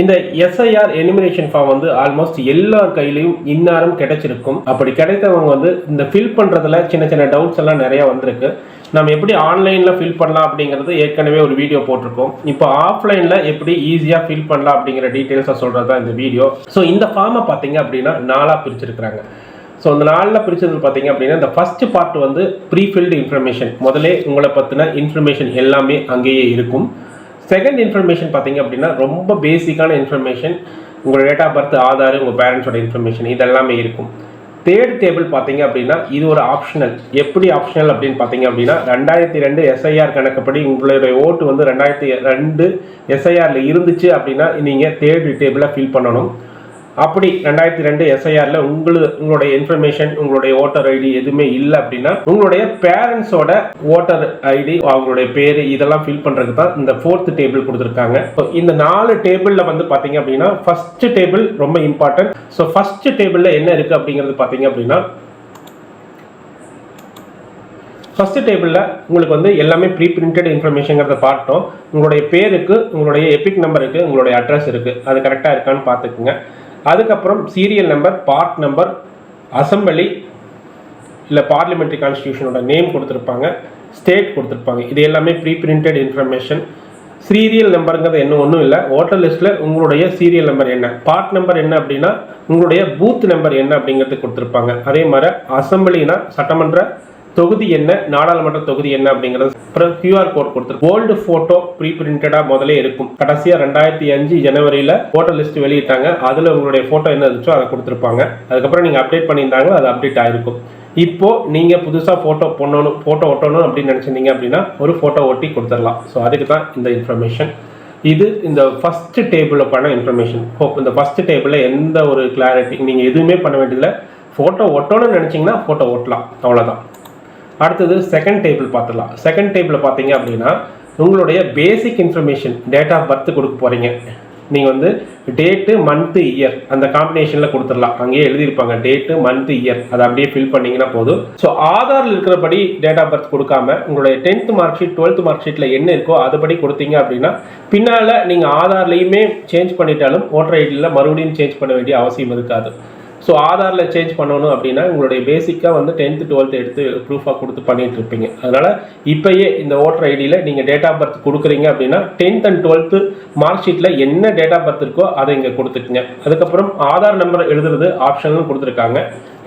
இந்த SIR enumeration form வந்து almost எல்லார் கையிலையும் இந்நேரம் கிடைச்சிருக்கும். அப்படி கிடைத்தவங்க வந்து இந்த ஃபில் பண்ணுறதுல சின்ன சின்ன டவுட்ஸ் எல்லாம் நிறைய வந்திருக்கு. நம்ம எப்படி ஆன்லைனில் ஃபில் பண்ணலாம் அப்படிங்கிறது ஏற்கனவே ஒரு வீடியோ போட்டிருக்கோம். இப்போ ஆஃப்லைனில் எப்படி ஈஸியாக ஃபில் பண்ணலாம் அப்படிங்கிற டீட்டெயில்ஸை சொல்கிறது தான் இந்த வீடியோ ஸோ இந்த ஃபார்மை பார்த்தீங்க அப்படின்னா நாலாக பிரிச்சிருக்கிறாங்க. ஸோ அந்த நாளில் பிரிச்சது பார்த்தீங்க அப்படின்னா இந்த ஃபர்ஸ்ட் பார்ட் வந்து ப்ரீஃபில்டு இன்ஃபர்மேஷன் முதலே உங்களை பற்றின இன்ஃபர்மேஷன் எல்லாமே அங்கேயே இருக்கும். செகண்ட் இன்ஃபர்மேஷன் பார்த்தீங்க அப்படின்னா ரொம்ப பேசிக்கான இன்ஃபர்மேஷன் உங்கள் டேட் ஆஃப் பர்த் ஆதார் உங்கள் பேரண்ட்ஸோட இன்ஃபர்மேஷன் இதெல்லாமே இருக்கும். தேர்ட் டேபிள் பார்த்தீங்க அப்படின்னா இது ஒரு ஆப்ஷனல் எப்படி ஆப்ஷனல் அப்படின்னு பார்த்தீங்க அப்படின்னா ரெண்டாயிரத்தி ரெண்டு எஸ்ஐஆர் கணக்குப்படி உங்களுடைய ஓட்டு வந்து ரெண்டாயிரத்தி ரெண்டு எஸ்ஐஆரில் இருந்துச்சு அப்படின்னா நீங்கள் தேர்ட் டேபிளை ஃபில் பண்ணணும். அப்படி ரெண்டாயிரத்தி ரெண்டு எஸ்ஐஆரில் உங்களுக்கு உங்களுடைய இன்ஃபர்மேஷன் உங்களுடைய ஓட்டர் ஐடி எதுவுமே இல்லை அப்படின்னா உங்களுடைய பேரண்ட்ஸோட ஓட்டர் ஐடி அவங்களுடைய பேர் இதெல்லாம் ஃபில் பண்ணுறதுக்கு தான் இந்த ஃபோர்த் டேபிள் கொடுத்துருக்காங்க. இந்த நாலு டேபிளில் வந்து பார்த்தீங்க அப்படின்னா ஃபர்ஸ்ட் டேபிள் ரொம்ப இம்பார்ட்டன்ட் ஸோ ஃபர்ஸ்ட் டேபிளில் என்ன இருக்குது அப்படிங்கிறது பார்த்தீங்க அப்படின்னா ஃபஸ்ட்டு டேபிளில் உங்களுக்கு வந்து எல்லாமே ப்ரீ பிரிண்டட் இன்ஃபர்மேஷங்கிறத பார்த்தோம். உங்களுடைய பேருக்கு உங்களுடைய எபிக் நம்பர் இருக்குது உங்களுடைய அட்ரஸ் இருக்குது அது கரெக்டாக இருக்கான்னு பார்த்துக்குங்க. அதுக்கப்புறம் serial number part number assembly இல்லை பார்லிமெண்ட்ரி கான்ஸ்டியூஷனோட நேம் கொடுத்துருப்பாங்க ஸ்டேட் கொடுத்துருப்பாங்க. இது எல்லாமே ப்ரீ பிரிண்டட் இன்ஃபர்மேஷன் சீரியல் நம்பருங்கிறது என்ன ஒன்றும் இல்லை ஓட்டர் லிஸ்ட்டில் உங்களுடைய சீரியல் நம்பர் என்ன? பார்ட் நம்பர் என்ன அப்படின்னா உங்களுடைய பூத் நம்பர் என்ன அப்படிங்கிறது கொடுத்துருப்பாங்க. அதே மாதிரி அசம்பிளினா சட்டமன்ற தொகுதி என்ன? நாடாளுமன்ற தொகுதி என்ன அப்படிங்கிறது அப்புறம் கியூஆர் கோட் கொடுத்துருக்கு ஓல்டு ஃபோட்டோ ப்ரீ பிரிண்டடா முதலே இருக்கும். கடைசியாக ரெண்டாயிரத்தி அஞ்சு ஜனவரியில் ஓட்டர் லிஸ்ட் வெளியிட்டாங்க. அதில் உங்களுடைய ஃபோட்டோ என்ன இருந்துச்சோ அதை கொடுத்துருப்பாங்க. அதுக்கப்புறம் நீங்கள் அப்டேட் பண்ணியிருந்தாங்களோ அது அப்டேட் ஆயிருக்கும். இப்போ நீங்கள் புதுசாக ஃபோட்டோ பண்ணணும் ஃபோட்டோ ஒட்டணும் அப்படின்னு நினச்சிருந்தீங்க அப்படின்னா ஒரு ஃபோட்டோ ஒட்டி கொடுத்துடலாம் ஸோ அதுக்கு தான் இந்த இன்ஃபர்மேஷன் இது இந்த ஃபர்ஸ்ட் டேபிளுக்கான இன்ஃபர்மேஷன் ஹோப் இந்த ஃபர்ஸ்ட் டேபிளில் எந்த ஒரு கிளாரிட்டி நீங்கள் எதுவுமே பண்ண வேண்டியதில்லை. ஃபோட்டோ ஒட்டணும்னு நினச்சிங்கன்னா ஃபோட்டோ ஒட்டலாம். அவ்வளோதான் அடுத்தது செகண்ட் டேபிள் பார்த்துடலாம். செகண்ட் டேபிளில் பார்த்தீங்க அப்படின்னா உங்களுடைய basic information date of birth கொடுக்க போகிறீங்க நீங்கள் வந்து டேட்டு மந்த்து இயர் அந்த காம்பினேஷனில் கொடுத்துடலாம். அங்கேயே எழுதியிருப்பாங்க டேட்டு மந்த்து இயர் அதை அப்படியே ஃபில் பண்ணிங்கன்னா போதும். ஸோ ஆதாரில் இருக்கிறபடி டேட் ஆஃப் பர்த் கொடுக்காம உங்களுடைய tenth mark sheet twelfth mark ஷீட்டில் என்ன இருக்கோ அதுபடி கொடுத்தீங்க அப்படின்னா பின்னால் நீங்கள் ஆதார்லையுமே சேஞ்ச் பண்ணிட்டாலும் ஓட்டர் ஐடியில் மறுபடியும் சேஞ்ச் பண்ண வேண்டிய அவசியம் இருக்காது. ஸோ ஆதாரில் சேஞ்ச் பண்ணணும் அப்படின்னா உங்களுடைய பேசிக்காக வந்து டென்த்து டுவெல்த்து எடுத்து ப்ரூஃபாக கொடுத்து பண்ணிகிட்டு இருப்பீங்க. அதனால் இப்போயே இந்த ஓட்டர் ஐடியில் நீங்கள் டேட் ஆஃப் பர்த் கொடுக்குறீங்க அப்படின்னா டென்த் அண்ட் டுவெல்த்து மார்க் ஷீட்டில் என்ன டேட் ஆஃப் பர்த் இருக்கோ அதை இங்கே கொடுத்துக்குங்க. அதுக்கப்புறம் ஆதார் நம்பர் எழுதுறது ஆப்ஷனும் கொடுத்துருக்காங்க.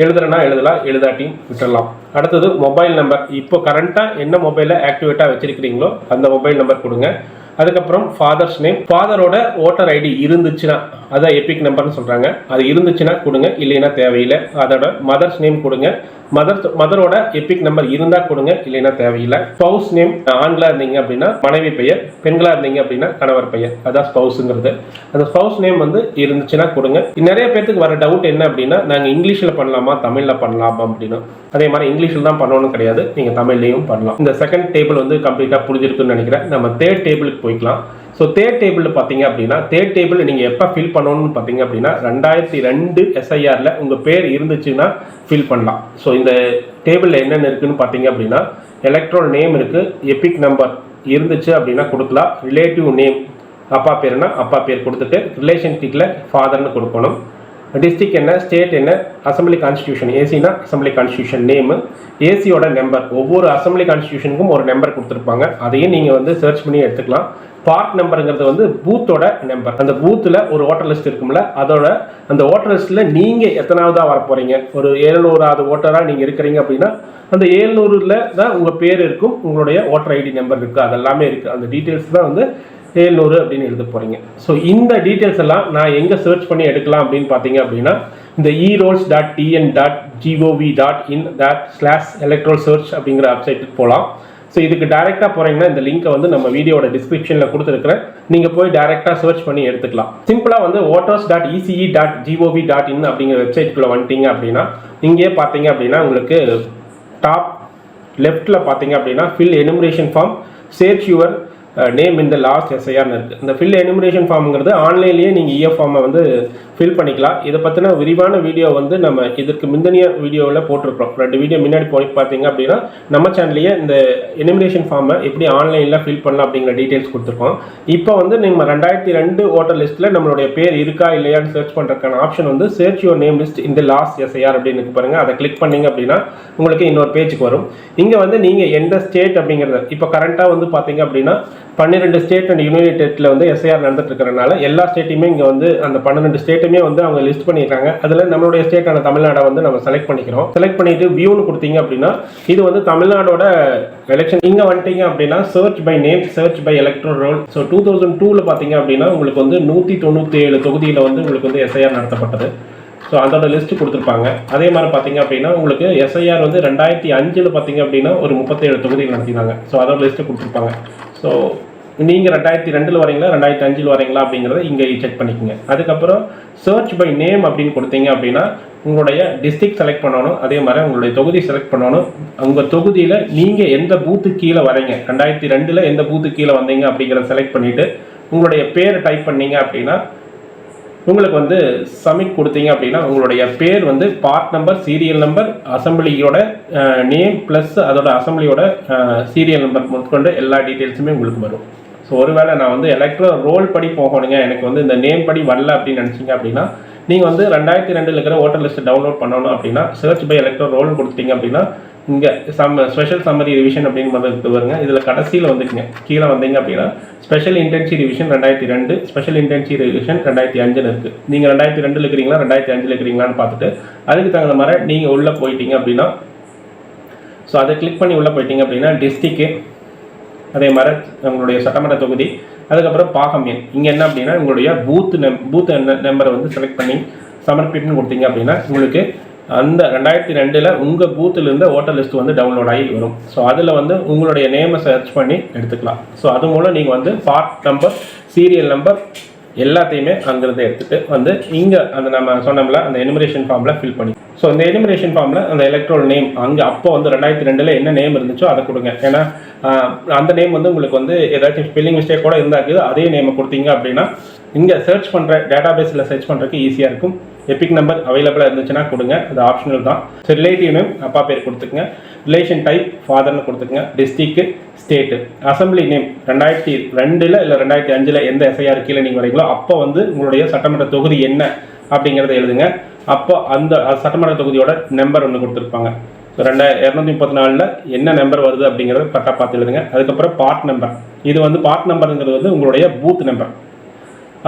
எழுதுறனா எழுதலாம் எழுதாட்டியும் விட்டுடலாம் அடுத்தது மொபைல் நம்பர் இப்போ கரண்ட்டாக என்ன மொபைலில் ஆக்டிவேட்டாக வச்சுருக்கிறீங்களோ அந்த மொபைல் நம்பர் கொடுங்க. அதுக்கப்புறம் ஃபாதர்ஸ் நேம் ஃபாதரோட ஓட்டர் ஐடி இருந்துச்சுன்னா அதான் எபிக் நம்பர்னு சொல்கிறாங்க அது இருந்துச்சுன்னா கொடுங்க இல்லைன்னா தேவையில்லை. அதோட மதர்ஸ் நேம் கொடுங்க. மதர் மதரோட எபிக் நம்பர் இருந்தால் கொடுங்க இல்லைன்னா தேவையில்லை. ஸ்பவுஸ் நேம் ஆண்களாக இருந்தீங்க அப்படின்னா மனைவி பெயர் பெண்களாக இருந்தீங்க அப்படின்னா கணவர் பெயர். அதான் ஸ்பவுஸுங்கிறது அந்த ஸ்பவுஸ் நேம் வந்து இருந்துச்சுன்னா கொடுங்க. நிறைய பேர்த்துக்கு வர டவுட் என்ன அப்படின்னா நாங்கள் இங்கிலீஷில் பண்ணலாமா தமிழில் பண்ணலாமா அப்படின்னு. அதே மாதிரி இங்கிலீஷில் தான் பண்ணணும்னு கிடையாது. நீங்கள் தமிழ்லையும் பண்ணலாம். இந்த செகண்ட் டேபிள் வந்து கம்ப்ளீட்டாக புரிஞ்சிருக்குன்னு நினைக்கிறேன். நம்ம தேர்ட் டேபிளுக்கு போய்க்கலாம். ஸோ தேர்ட் டேபிள் பார்த்தீங்க அப்படின்னா தேர்ட் டேபிள் நீங்கள் எப்போ ஃபில் பண்ணணும்னு பார்த்தீங்க அப்படின்னா ரெண்டாயிரத்தி ரெண்டு எஸ்ஐஆரில் உங்கள் பேர் இருந்துச்சுன்னா ஃபில் பண்ணலாம். ஸோ இந்த டேபிளில் என்னென்ன இருக்குதுன்னு பார்த்தீங்க அப்படின்னா எலக்ட்ரால் நேம் இருக்குது எபிக் நம்பர் இருந்துச்சு அப்படின்னா கொடுக்கலாம். ரிலேட்டிவ் நேம் அப்பா பேருனா அப்பா பேர் கொடுத்துட்டு ரிலேஷன்ஷிப்பில் ஃபாதர்னு கொடுக்கணும். டிஸ்ட்ரிக் என்ன ஸ்டேட் என்ன அசம்பிளி கான்ஸ்டியூஷன் ஏசினா அசம்பிளி கான்ஸ்டியூஷன் நேமு ஏசியோட நம்பர் ஒவ்வொரு அசம்பிளி கான்ஸ்டியூஷனுக்கும் ஒரு நம்பர் கொடுத்துருப்பாங்க. அதையும் நீங்கள் வந்து சர்ச் பண்ணி எடுத்துக்கலாம். பார்ட் நம்பருங்கிறது வந்து பூத்தோட நம்பர் அந்த பூத்தில் ஒரு ஓட்டர் லிஸ்ட் இருக்கும்ல அதோட அந்த ஓட்டர் லிஸ்ட்டில் நீங்கள் எத்தனாவதாக வர போகிறீங்க ஒரு ஏழுநூறாவது ஓட்டராக நீங்கள் இருக்கிறீங்க அப்படின்னா அந்த ஏழ்நூறுல தான் உங்கள் பேர் இருக்கும் உங்களுடைய ஓட்டர் ஐடி நம்பர் இருக்குது அதெல்லாமே இருக்குது அந்த டீட்டெயில்ஸ் தான் வந்து ஏழ்நூறு அப்படின்னு எழுத போகிறீங்க ஸோ இந்த டீட்டெயில்ஸ் எல்லாம் நான் எங்கே சர்ச் பண்ணி எடுக்கலாம் அப்படின்னு பார்த்தீங்க அப்படின்னா இந்த erolls dot TN dot GOV dot in dot slash electoral search அப்படிங்கிற வெப்சைட்டுக்கு போகலாம் ஸோ இதுக்கு டேரெக்டாக போகிறீங்கன்னா இந்த லிங்கை வந்து நம்ம வீடியோட டிஸ்கிரிப்ஷனில் கொடுத்துருக்குறேன். நீங்கள் போய் டேரெக்டாக சர்ச் பண்ணி எடுத்துக்கலாம். சிம்பிளாக வந்து voters dot ECI dot GOV dot in அப்படிங்கிற வெப்சைட்டுக்குள்ளே வந்துட்டீங்க அப்படின்னா இங்கேயே பார்த்தீங்க அப்படின்னா உங்களுக்கு டாப் லெஃப்ட்டில் பார்த்தீங்க அப்படின்னா fill enumeration form search your name இந்த லாஸ்ட் எஸ்ஐஆர்னு இருக்குது இந்த ஃபில் எனுமரேஷன் ஃபார்ம்ங்கிறது ஆன்லைன்லேயே நீங்கள் இஎஃப் ஃபார்மை வந்து ஃபில் பண்ணிக்கலாம். இதை பற்றின விரிவான வீடியோ வந்து நம்ம இதற்கு முந்தினிய வீடியோவில் போட்டிருக்கிறோம். ரெண்டு வீடியோ முன்னாடி போய் பார்த்தீங்க அப்படின்னா நம்ம சேனல்லையே இந்த எனுமரேஷன் ஃபார்மை எப்படி ஆன்லைனில் ஃபில் பண்ணலாம் அப்படிங்கிற டீட்டெயில்ஸ் கொடுத்துருக்கோம். இப்போ வந்து நம்ம ரெண்டாயிரத்தி ரெண்டு ஓட்டர் லிஸ்ட்டில் நம்மளுடைய பேர் இருக்கா இல்லையான்னு சர்ச் பண்ணுறதுக்கான ஆப்ஷன் வந்து சர்ச் யுவர் நேம் லிஸ்ட் இந்த லாஸ்ட் எஸ்ஐஆர் அப்படின்னு இருக்கு அதை கிளிக் பண்ணீங்க அப்படின்னா உங்களுக்கு இன்னொரு பேஜுக்கு வரும். இங்கே வந்து நீங்கள் எந்த ஸ்டேட் அப்படிங்கிறத இப்போ கரண்ட்டாக வந்து பார்த்தீங்க அப்படின்னா பன்னிரெண்டு ஸ்டேட் அண்ட் யூனியன் வந்து எஸ்ஐஆர் நடந்துட்டு இருக்கிறனால எல்லா ஸ்டேட்டையுமே இங்கே வந்து அந்த பன்னிரெண்டு ஸ்டேட்டுமே வந்து அவங்க லிஸ்ட் பண்ணியிருக்காங்க. அதில் நம்மளுடைய ஸ்டேட்டான தமிழ்நாடை வந்து நம்ம செலக்ட் பண்ணிக்கிறோம். செலக்ட் பண்ணிட்டு வியூன்னு கொடுத்தீங்க அப்படின்னா இது வந்து தமிழ்நாடோட எலெக்ஷன் இங்கே வந்துட்டீங்க அப்படின்னா search by name search by electoral roll so two thousand டூவில் பார்த்தீங்க அப்படின்னா உங்களுக்கு வந்து நூற்றி தொண்ணூற்றி ஏழு தொகுதியில் வந்து உங்களுக்கு வந்து எஸ்ஐஆர் நடத்தப்பட்டது. ஸோ அதோட லிஸ்ட் கொடுத்துருப்பாங்க. அதே மாதிரி பார்த்தீங்க அப்படின்னா உங்களுக்கு எஸ்ஐஆர் வந்து ரெண்டாயிரத்தி அஞ்சில் பார்த்தீங்க அப்படின்னா ஒரு முப்பத்தேழு தொகுதிகள் நடத்தினாங்க. ஸோ அதோட லிஸ்ட்டு கொடுத்துருப்பாங்க. ஸோ நீங்கள் ரெண்டாயிரத்தி ரெண்டில் வரீங்களா ரெண்டாயிரத்தி அஞ்சில் வரீங்களா அப்படிங்கிறத இங்கே செக் பண்ணிக்கோங்க. அதுக்கப்புறம் சர்ச் பை நேம் அப்படின்னு கொடுத்தீங்க அப்படின்னா உங்களுடைய டிஸ்ட்ரிக்ட் செலக்ட் பண்ணணும். அதே மாதிரி உங்களுடைய தொகுதி செலக்ட் பண்ணணும். உங்கள் தொகுதியில் நீங்கள் எந்த பூத்து கீழே வரீங்க ரெண்டாயிரத்தி ரெண்டில் எந்த பூத்து கீழே வந்தீங்க அப்படிங்கிறத செலக்ட் பண்ணிவிட்டு உங்களுடைய பேரை டைப் பண்ணீங்க அப்படின்னா உங்களுக்கு வந்து சப்மிட் கொடுத்தீங்க அப்படின்னா உங்களுடைய பேர் வந்து பார்ட் நம்பர் சீரியல் நம்பர் அசம்பிளியோட நேம் ப்ளஸ் அதோட அசம்பிளியோட சீரியல் நம்பர் முதற்கொண்டு எல்லா டீட்டெயில்ஸுமே உங்களுக்கு வரும். ஸோ ஒருவேளை நான் வந்து எலக்ட்ரோ ரோல் படி போகணுங்க. எனக்கு வந்து இந்த நேம் படி வரல அப்படின்னு நினச்சிங்க அப்படின்னா நீங்கள் வந்து ரெண்டாயிரத்தி ரெண்டில் இருக்கிற ஓட்டர் லிஸ்ட் டவுன்லோட் பண்ணணும் அப்படின்னா சர்ச் பை எலக்ட்ரோ ரோல் கொடுத்தீங்க அப்படின்னா இங்கே சம் ஸ்பெஷல் சம்மரி ரிவிஷன் அப்படின்னு வருங்க. இதில் கடைசியில் வந்துக்குங்க. கீழே வந்தீங்க அப்படின்னா ஸ்பெஷல் இன்டென்சி ரிவிஷன் ரெண்டாயிரத்தி ரெண்டு ஸ்பெஷல் இன்டென்சி ரிவிஷன் ரெண்டாயிரத்தி அஞ்சுன்னு இருக்குது நீங்கள் ரெண்டாயிரத்தி ரெண்டில் இருக்கிறீங்களா ரெண்டாயிரத்தி அஞ்சில் இருக்கிறீங்களான்னு பார்த்துட்டு அதுக்கு தகுந்த மாதிரி நீங்கள் உள்ளே போயிட்டீங்க அப்படின்னா ஸோ அதை கிளிக் பண்ணி உள்ளே போயிட்டீங்க அப்படின்னா டிஸ்ட்ரிக்கு அதே மாதிரி உங்களுடைய சட்டமன்ற தொகுதி அதுக்கப்புறம் பாகம் எண். இங்கே என்ன அப்படின்னா உங்களுடைய பூத் நெம் பூத் நம்பரை வந்து செலக்ட் பண்ணி சமர்ப்பிப்புன்னு கொடுத்தீங்க அப்படின்னா உங்களுக்கு அந்த ரெண்டாயிரத்தி ரெண்டில் உங்கள் பூத்துலேருந்து ஓட்டர் லிஸ்ட் வந்து டவுன்லோட் ஆகி வரும். ஸோ அதில் வந்து உங்களுடைய நேமை சர்ச் பண்ணி எடுத்துக்கலாம். ஸோ அது மூலம் நீங்கள் வந்து பார்ட் நம்பர் சீரியல் நம்பர் எல்லாத்தையுமே அங்கிருந்து எடுத்துகிட்டு வந்து இங்கே அந்த நம்ம சொன்னோம்ல அந்த எனிமரேஷன் ஃபார்மில் ஃபில் பண்ணி. ஸோ இந்த எனிமரேஷன் ஃபார்மில் அந்த எலக்ட்ரோல் நேம் அங்கே அப்போ வந்து ரெண்டாயிரத்தி ரெண்டில் என்ன நேம் இருந்துச்சோ அதை கொடுங்க. ஏன்னா அந்த நேம் வந்து உங்களுக்கு வந்து ஏதாச்சும் ஸ்பெல்லிங் மிஸ்டேக் கூட இருந்தாக்குது அதே நேமை கொடுத்தீங்க அப்படின்னா இங்கே சர்ச் பண்ணுற டேட்டா பேஸில் சர்ச் பண்ணுறதுக்கு ஈஸியாக இருக்கும். எபிக் நம்பர் அவைலபிளாக இருந்துச்சுன்னா கொடுங்க. அது ஆப்ஷனல் தான். ஸோ ரிலேட்டிவ் நேம் அப்பா பேர் கொடுத்துக்குங்க. ரிலேஷன் டைப் ஃபாதர்னு கொடுத்துக்குங்க. டிஸ்ட்ரிக்ட் ஸ்டேட்டு அசம்பிளி நேம் ரெண்டாயிரத்தி ரெண்டில் இல்லை ரெண்டாயிரத்தி அஞ்சில் எந்த எஸ்ஐஆர் கீழே நீங்கள் வரீங்களோ அப்போ வந்து உங்களுடைய சட்டமன்ற தொகுதி என்ன அப்படிங்கிறத எழுதுங்க. அப்போ அந்த சட்டமன்ற தொகுதியோட நம்பர் ஒன்று கொடுத்துருப்பாங்க. ஸோ ரெண்டாயிர இரநூத்தி முப்பத்தி நாலில் என்ன நம்பர் வருது அப்படிங்கிறத கரெக்டாக பார்த்து எழுதுங்க. அதுக்கப்புறம் பார்ட் நம்பர் இது வந்து பார்ட் நம்பருங்கிறது வந்து உங்களுடைய பூத் நம்பர்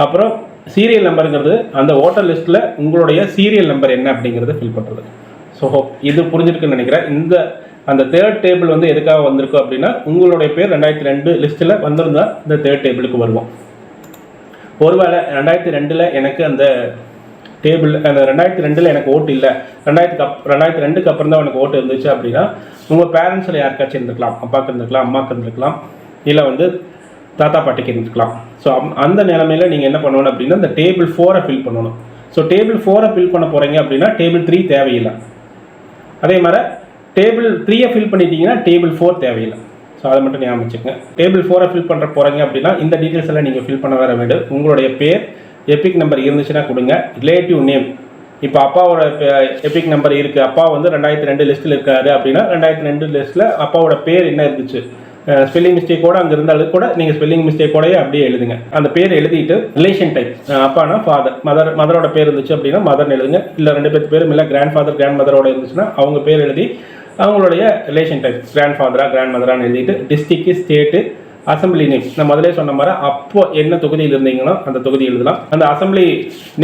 அப்புறம் சீரியல் நம்பருங்கிறது அந்த ஓட்டர் லிஸ்ட்டில் உங்களுடைய சீரியல் நம்பர் என்ன அப்படிங்கிறத ஃபில் பண்ணுறது ஸோ இது புரிஞ்சிருக்குன்னு நினைக்கிறேன். இந்த அந்த தேர்ட் டேபிள் வந்து எதுக்காக வந்திருக்கு அப்படின்னா உங்களுடைய பேர் ரெண்டாயிரத்தி ரெண்டு லிஸ்ட்டில் வந்திருந்தா இந்த தேர்ட் டேபிளுக்கு வருவோம். ஒருவேளை ரெண்டாயிரத்தி ரெண்டில் எனக்கு அந்த டேபிள் அந்த ரெண்டாயிரத்தி ரெண்டில் எனக்கு ஓட்டு இல்லை. ரெண்டாயிரத்து கப் ரெண்டாயிரத்தி ரெண்டுக்கு அப்புறம் தான் எனக்கு ஓட்டு இருந்துச்சு அப்படின்னா உங்கள் பேரண்ட்ஸில் யாருக்காச்சும் இருந்திருக்கலாம். அப்பாவுக்கு இருந்திருக்கலாம் அம்மாவுக்கு இருந்திருக்கலாம். இல்லை வந்து தாத்தா பாட்டிக்கு இருந்துக்கலாம். ஸோ அந்த நிலமையில நீங்கள் என்ன பண்ணணும் அப்படின்னா இந்த டேபிள் ஃபோரை ஃபில் பண்ணணும். ஸோ டேபிள் ஃபோரை ஃபில் பண்ண போகிறீங்க அப்படின்னா டேபிள் த்ரீ தேவையில்லை. அதே மாதிரி டேபிள் த்ரீயை ஃபில் பண்ணிட்டீங்கன்னா டேபிள் ஃபோர் தேவையில்லை. ஸோ அதை மட்டும் ஞாபகம் வச்சுக்கோங்க. டேபிள் ஃபோரை ஃபில் பண்ணுற போகிறீங்க அப்படின்னா இந்த டீட்டெயில்ஸ் எல்லாம் நீங்கள் ஃபில் பண்ண வர வேண்டும் உங்களுடைய பேர் எபிக் நம்பர் இருந்துச்சுன்னா கொடுங்க. ரிலேட்டிவ் நேம் இப்போ அப்பாவோட எபிக் நம்பர் இருக்குது அப்பா வந்து ரெண்டாயிரத்தி ரெண்டு லிஸ்ட்டில் இருக்காரு அப்படின்னா ரெண்டாயிரத்தி ரெண்டு லிஸ்ட்டில் அப்பாவோட பேர் என்ன இருந்துச்சு? ஸ்பெல்லிங் மிஸ்டேக்கோட அங்கே இருந்தாலும் கூட நீங்கள் ஸ்பெல்லிங் மிஸ்டேக்கோடயே அப்படியே எழுதுங்க. அந்த பேர் எழுதிட்டு ரிலேஷன் டைப் அப்பானா ஃபாதர் மதர் மதரோட பேர் இருந்துச்சு அப்படின்னா மதர்னு எழுதுங்க. இல்லை ரெண்டு பேர் பேரும் இல்லை கிராண்ட் ஃபாதர் கிராண்ட் மதரோட இருந்துச்சுன்னா அவங்க பேர் எழுதி அவங்களுடைய ரிலேஷன் டைப் கிராண்ட் ஃபாதரா கிராண்ட் மதரான்னு எழுதிட்டு டிஸ்ட்ரிக்ட் ஸ்டேட்டு அசம்பிளி நேம் நான் முதலே சொன்ன மாதிரி அப்போ என்ன தொகுதியில் இருந்தீங்கன்னா அந்த தொகுதி எழுதலாம். அந்த அசம்பிளி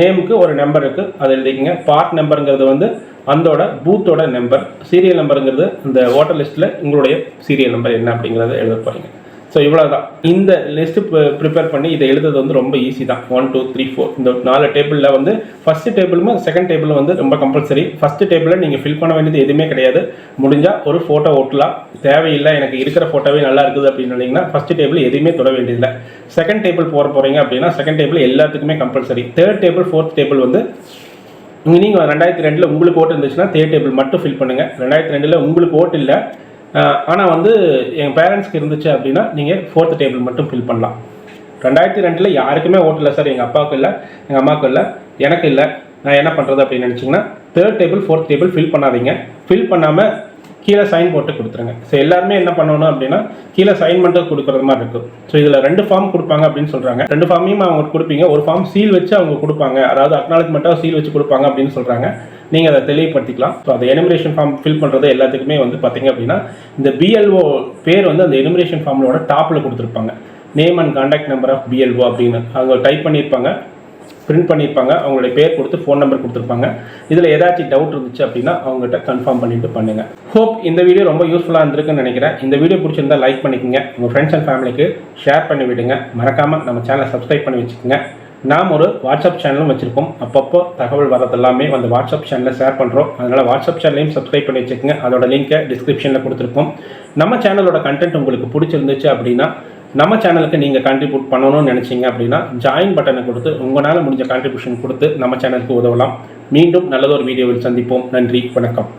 நேமுக்கு ஒரு நம்பர் இருக்குது அதை எழுதிக்கங்க. பார்ட் நம்பருங்கிறது வந்து அந்தோட பூத்தோட நம்பர் சீரியல் நம்பருங்கிறது இந்த ஓட்டர் லிஸ்ட்டில் உங்களுடைய சீரியல் நம்பர் என்ன அப்படிங்கிறத எழுத போறீங்க. ஸோ இவ்வளோ தான் இந்த லிஸ்ட்டு ப்ரிப்பேர் பண்ணி இதை எழுதுறது வந்து ரொம்ப ஈஸி தான். ஒன் டூ த்ரீ ஃபோர் இந்த நாலு டேபிளில் வந்து ஃபஸ்ட்டு டேபிளும் செகண்ட் டேபிளும் வந்து ரொம்ப கம்பல்சரி ஃபஸ்ட்டு டேபிளில் நீங்கள் ஃபில் பண்ண வேண்டியது எதுவுமே கிடையாது. முடிஞ்சால் ஒரு ஃபோட்டோ ஓட்டலாம் தேவையில்லை எனக்கு இருக்கிற ஃபோட்டோவே நல்லா இருக்குது அப்படின்னு நினைங்கன்னா ஃபஸ்ட்டு டேபிள் எதுவுமே தொட வேண்டியதில்லை. செகண்ட் டேபிள் போகிற போகிறீங்க அப்படின்னா செகண்ட் டேபிள் எல்லாத்துக்குமே compulsory third table fourth table வந்து நீங்கள் ரெண்டாயிரத்தி ரெண்டில் உங்களுக்கு ஓட்டு இருந்துச்சுன்னா தேர்ட் டேபிள் மட்டும் ஃபில் பண்ணுங்கள் ரெண்டாயிரத்தி ரெண்டில் உங்களுக்கு ஓட்டு இல்லை. ஆனால் வந்து எங்கள் பேரண்ட்ஸ்க்கு இருந்துச்சு அப்படின்னா நீங்கள் ஃபோர்த் டேபிள் மட்டும் ஃபில் பண்ணலாம். ரெண்டாயிரத்தி ரெண்டில் யாருக்குமே ஓட்டு இல்லை சார். எங்கள் அப்பாவுக்கு இல்லை எங்கள் அம்மாவுக்கு இல்லை எனக்கு இல்லை. நான் என்ன பண்ணுறது அப்படின்னு நினச்சிங்கன்னா third table fourth table fill பண்ணாதீங்க. ஃபில் பண்ணாமல் கீழே சைன் போட்டு கொடுத்துருங்க. ஸோ எல்லாருமே என்ன பண்ணணும் அப்படின்னா கீழே சைன் மட்டும் கொடுக்குறது மாதிரி இருக்கும். ஸோ இதில் ரெண்டு ஃபார்ம் கொடுப்பாங்க அப்படின்னு சொல்கிறாங்க ரெண்டு ஃபார்மையும் அவங்க கொடுப்பீங்க. ஒரு ஃபார்ம் சீல் வச்சு அவங்க கொடுப்பாங்க. அதாவது அக்னாலஜ்மெண்ட்டாக சீல் வச்சு கொடுப்பாங்க அப்படின்னு சொல்கிறாங்க நீங்கள் அதை தெளிவுபடுத்திக்கலாம். ஸோ அந்த எனிமிரேஷன் ஃபார்ம் ஃபில் பண்ணுறது எல்லாத்துக்குமே வந்து பார்த்தீங்க அப்படின்னா இந்த பிஎல்ஓ பேர் வந்து அந்த எனிமிரேஷன் ஃபார்மோட டாப்பில் கொடுத்துருப்பாங்க. Name and contact number of BLO அப்படின்னு. அவங்க டைப் பண்ணியிருப்பாங்க. பிரிண்ட் பண்ணியிருப்பாங்க. அவங்களுடைய பேர் கொடுத்து ஃபோன் நம்பர் கொடுத்துருப்பாங்க. இதில் ஏதாச்சும் டவுட் இருந்துச்சு அப்படின்னா அவங்ககிட்ட கன்ஃபார்ம் பண்ணிட்டு பண்ணுங்கள் ஹோப் இந்த வீடியோ ரொம்ப யூஸ்ஃபுல்லாக இருந்திருக்குன்னு நினைக்கிறேன். இந்த வீடியோ பிடிச்சிருந்தா லைக் பண்ணிக்கோங்க. உங்கள் ஃப்ரெண்ட்ஸ் அண்ட் ஃபேமிலிக்கு ஷேர் பண்ணி விடுங்க. மறக்காமல் நம்ம சேனலை சப்ஸ்கிரைப் பண்ணி வச்சுக்கோங்க. நாம் ஒரு வாட்ஸ்அப் சேனலும் வச்சுருக்கோம் அப்பப்போ தகவல் வரது எல்லாமே அந்த வாட்ஸ்அப் சேனலில் ஷேர் பண்ணுறோம் அதனால் வாட்ஸ்அப் சேனலையும் சப்ஸ்கிரைப் பண்ணி வச்சுக்கோங்க. அதோட லிங்கை டிஸ்கிரிப்ஷனில் கொடுத்துருக்கோம் நம்ம சேனலோட கண்டென்ட் உங்களுக்கு பிடிச்சிருந்துச்சு அப்படின்னா நம்ம சேனலுக்கு நீங்கள் கான்ட்ரிபியூட் பண்ணணும்னு நினச்சிங்க அப்படின்னா ஜாயின் பட்டனை கொடுத்து உங்களால் முடிஞ்ச கான்ட்ரிபியூஷன் கொடுத்து நம்ம சேனலுக்கு உதவலாம். மீண்டும் நல்லதொரு வீடியோவில் சந்திப்போம். நன்றி வணக்கம்.